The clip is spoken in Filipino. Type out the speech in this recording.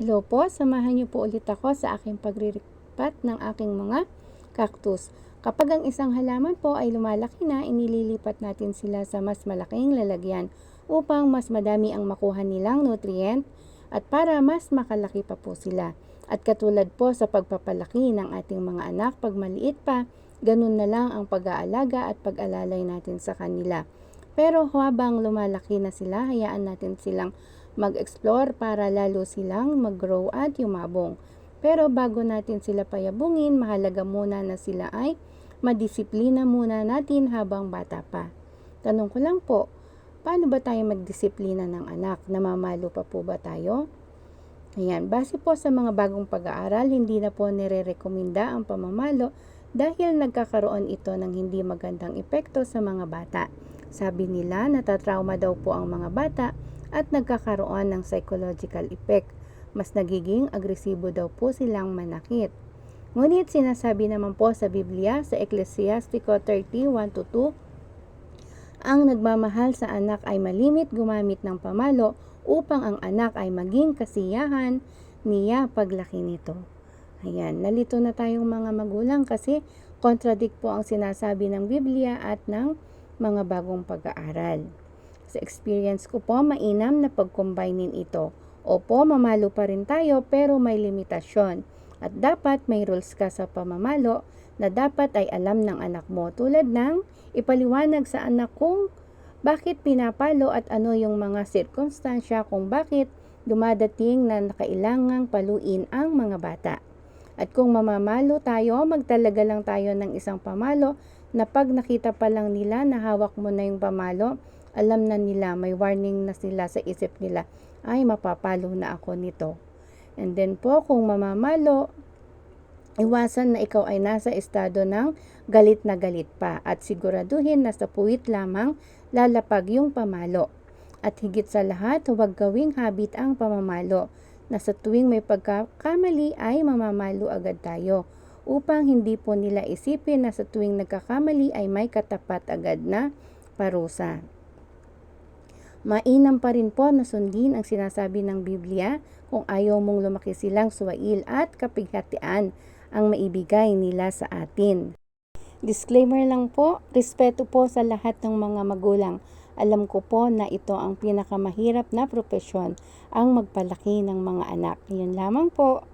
Hello po, samahan niyo po ulit ako sa aking pagriripat ng aking mga cactus. Kapag ang isang halaman po ay lumalaki na, inililipat natin sila sa mas malaking lalagyan upang mas madami ang makuha nilang nutrient at para mas makalaki pa po sila. At katulad po sa pagpapalaki ng ating mga anak pag maliit pa, ganun na lang ang pag-aalaga at pag-alalay natin sa kanila. Pero habang lumalaki na sila, hayaan natin silang mag-explore para lalo silang mag-grow at yumabong. Pero bago natin sila payabungin, mahalaga muna na sila ay madisiplina muna natin habang bata pa. Tanong ko lang po, paano ba tayo magdisiplina ng anak? Namamalo pa po ba tayo? Ayan, base po sa mga bagong pag-aaral, hindi na po nire-rekomenda ang pamamalo dahil nagkakaroon ito ng hindi magandang epekto sa mga bata. Sabi nila, natatrauma daw po ang mga bata at nagkakaroon ng psychological effect. Mas nagiging agresibo daw po silang manakit. Ngunit sinasabi naman po sa Biblia sa Ecclesiastico 30:1-2, ang nagmamahal sa anak ay malimit gumamit ng pamalo upang ang anak ay maging kasiyahan niya paglaki nito. Ayan, nalito na tayong mga magulang kasi contradict po ang sinasabi ng Biblia at ng mga bagong pag-aaral. Sa experience ko po, mainam na pag-combinein ito. Opo, mamalo pa rin tayo pero may limitasyon. At dapat may rules ka sa pamamalo na dapat ay alam ng anak mo tulad ng ipaliwanag sa anak kung bakit pinapalo at ano yung mga sirkumstansya kung bakit dumadating na nakailangang paluin ang mga bata. At kung mamamalo tayo, magtalaga lang tayo ng isang pamalo na pag nakita pa lang nila na hawak mo na yung pamalo, alam na nila, may warning na sila sa isip nila, ay mapapalo na ako nito. And then po, kung mamamalo, iwasan na ikaw ay nasa estado ng galit na galit pa at siguraduhin na sa puwit lamang lalapag yung pamalo. At higit sa lahat, huwag gawing habit ang pamamalo na sa tuwing may pagkakamali ay mamamalo agad tayo upang hindi po nila isipin na sa tuwing nagkakamali ay may katapat agad na parusa. Mainam pa rin po na sundin ang sinasabi ng Biblia kung ayaw mong lumaki silang suwail at kapighatian ang maibigay nila sa atin. Disclaimer lang po, respeto po sa lahat ng mga magulang. Alam ko po na ito ang pinakamahirap na propesyon, ang magpalaki ng mga anak. Yun lamang po.